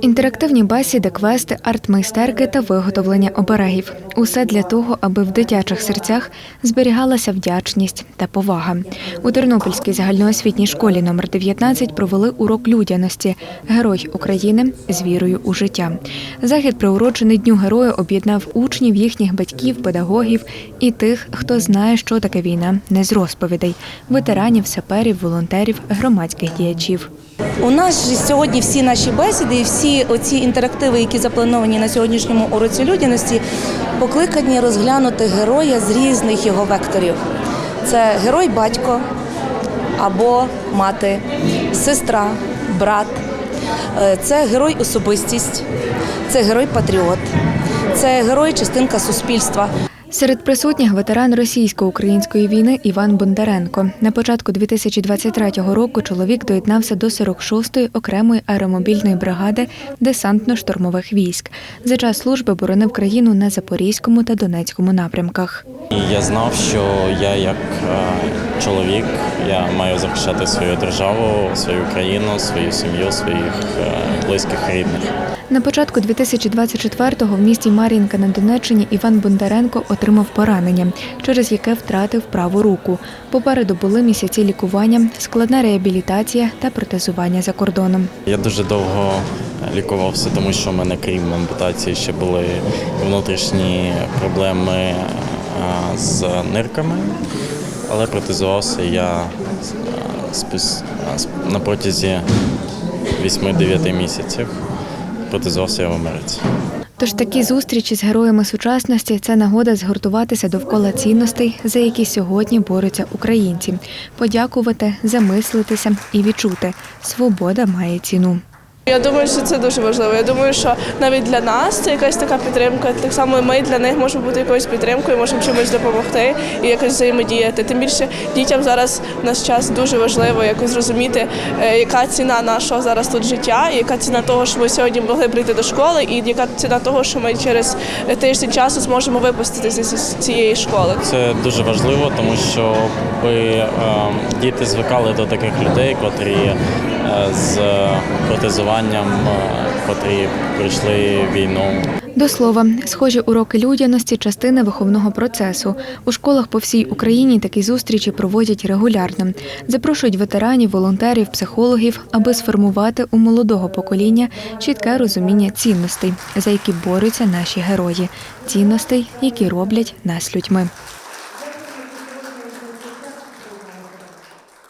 Інтерактивні бесіди, квести, артмайстерки та виготовлення оберегів усе для того, аби в дитячих серцях зберігалася вдячність та повага. У Тернопільській загальноосвітній школі номер 19 провели урок людяності Герой України з вірою у життя. Захід, приурочений Дню Героя, об'єднав учнів, їхніх батьків, педагогів і тих, хто знає, що таке війна, не з розповідей ветеранів, саперів, волонтерів, громадських діячів. У нас сьогодні всі наші бесіди і всі оці інтерактиви, які заплановані на сьогоднішньому уроці людяності, покликані розглянути героя з різних його векторів. Це герой батько або мати, сестра, брат, Е, це герой особистість, це герой патріот, це герой частинка суспільства. Серед присутніх ветеран російсько-української війни Іван Бондаренко. На початку 2023 року чоловік доєднався до 46-ї окремої аеромобільної бригади десантно-штурмових військ. За час служби боронив країну на Запорізькому та Донецькому напрямках. Я знав, що я як е, чоловік я маю захищати свою державу, свою країну, свою сім'ю, своїх е, близьких рідних. На початку 2024-го в місті Мар'їнка на Донеччині Іван Бондаренко отримав поранення, через яке втратив праву руку. Попереду були місяці лікування, складна реабілітація та протезування за кордоном. Я дуже довго лікувався, тому що в мене крім ампутації ще були внутрішні проблеми з нирками, але протезувався я на протязі 8-9 місяців. Протезувався я в Америці. Тож такі зустрічі з героями сучасності це нагода згуртуватися довкола цінностей, за які сьогодні борються українці, подякувати, замислитися і відчути. Свобода має ціну. Я думаю, що це дуже важливо. Я думаю, що навіть для нас це якась така підтримка. Так само ми для них можемо бути якоюсь підтримкою, можемо чимось допомогти і якось взаємодіяти. Тим більше дітям зараз в наш час дуже важливо якось зрозуміти, е, яка ціна нашого зараз тут життя, яка ціна того, що ми сьогодні могли прийти до школи, і яка ціна того, що ми через тиждень часу зможемо випуститися з цієї школи. Це дуже важливо, тому що би е, діти звикали до таких людей, котрі е, з протезуванням, е, котрі пройшли війну. До слова, схожі уроки людяності частина виховного процесу. У школах по всій Україні такі зустрічі проводять регулярно. Запрошують ветеранів, волонтерів, психологів, аби сформувати у молодого покоління чітке розуміння цінностей, за які борються наші герої, цінностей, які роблять нас людьми.